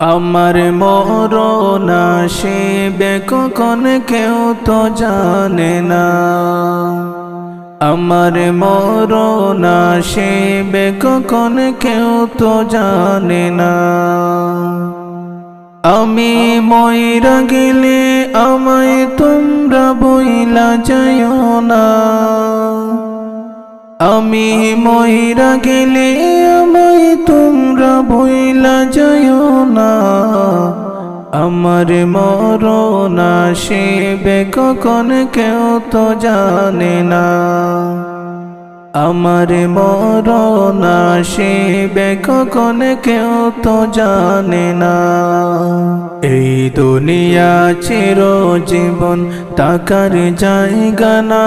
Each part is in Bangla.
আমার মরণ আসিবে কখন কেউ তো জানে না। আমার মরণ আসিবে কখন কেউ তো জানে না। আমি ময়রা গেলে আমায় তোমরা বইলা যাইও না। আমি ময়রা গেলে আমায় তোমরা বইলা যাইও না। আমার মরণ আসিবে কখন কেউ তো জানে না। আমার মরণ আসিবে কখন কেউ তো জানে না। এই দুনিয়া চির জীবন তাকার জায়গা না।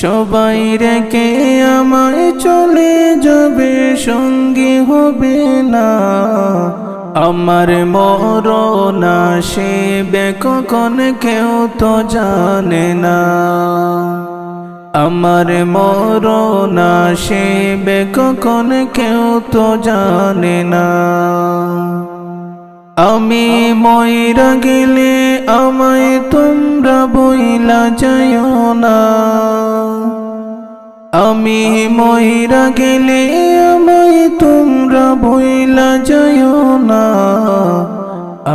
সবাই রেখে আমায় চলে যাবে, সঙ্গী হবে না। আমার মরণ আসিবে কখন কেউ তো জানে না। আমার মরণ সে কখন কেউ তো জানে না। আমি ময়রা গেলে আমায় তোমরা বইলা যাইও না। আমি ময়রা গেলে আমায় তোমরা বইলা যাইও না।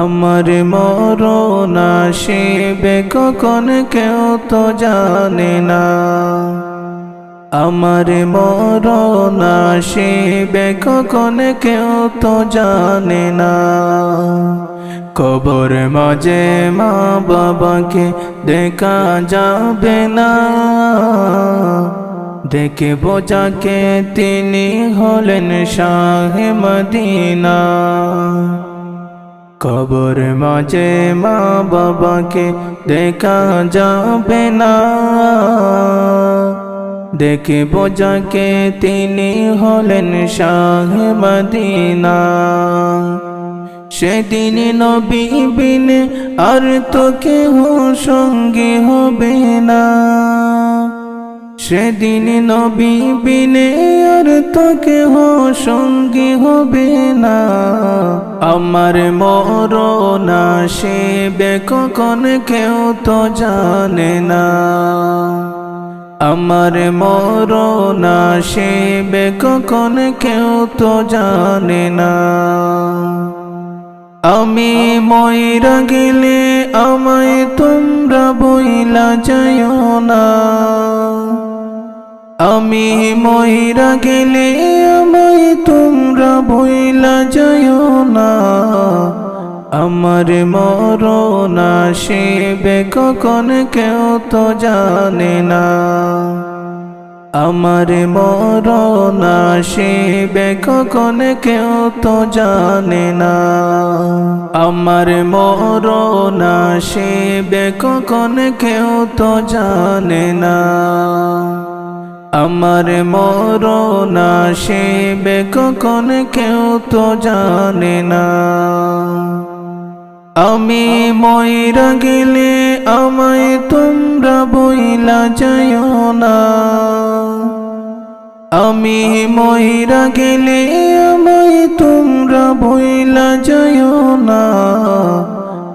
আমার মরণ আসিবে কখন কেউ তো জানে না। আমার মরণ আসিবে কখন কেউ তো জানে না। কবর মাঝে মা বাবাকে দেখা যাবে না। দেখে বোঝাকে তিনি হলেন শাহে মদিনা। কবর মাঝে মা বাবাকে দেখা যাবে না। দেখে বোঝাকে তিনি হলেন শাহ মদিনা। সেদিন নবী বিনে আর তো কেহ সঙ্গে হবে না। সেদিন নবী বিনে আর তো কেহ সঙ্গী হবে না। আমার মরণ আসিবে কখন কেউ তো জানে না। আমার মরণ আসিবে কখন কেউ তো জানে না। আমি ময়রা গেলে আমায় তোমরা বইলা যাইও না। আমি ময়রা গেলে আমায় তোমরা বইলা যাইও না। আমার মরণ আসিবে কখন কেউ তো জানে না। আমার মরণ আসিবে কখন কেউ তো জানে না। আমার মরণ আসিবে কখন কেউ তো জানে না। আমার মরণ সে কখন কেউ তো জানে না। আমি ময়রা গেলে আমায় তোমরা বইলা যাইও না। আমি ময়রা গেলে আমায় তোমরা বইলা যাইও না।